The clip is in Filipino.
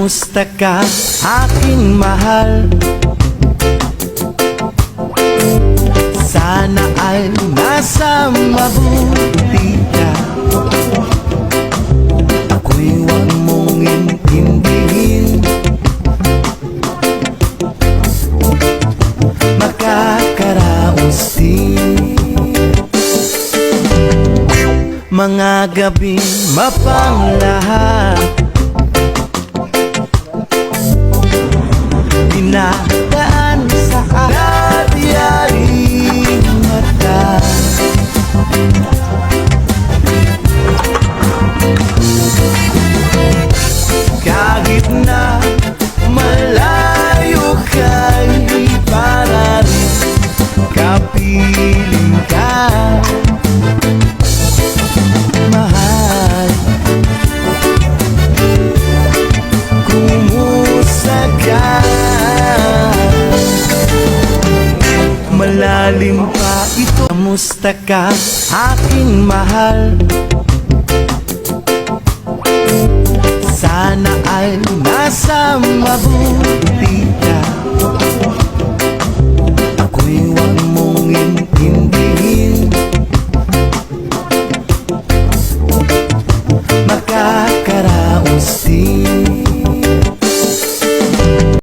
Kamusta ka, aking mahal? Sana ay nasa mabuti ka. Ako'y huwag mong intindihin. Makakaraos din. Mga gabing mapanglahat Malalim pa ito. Kamusta ka aking mahal? Sana ay nasa mabuti ka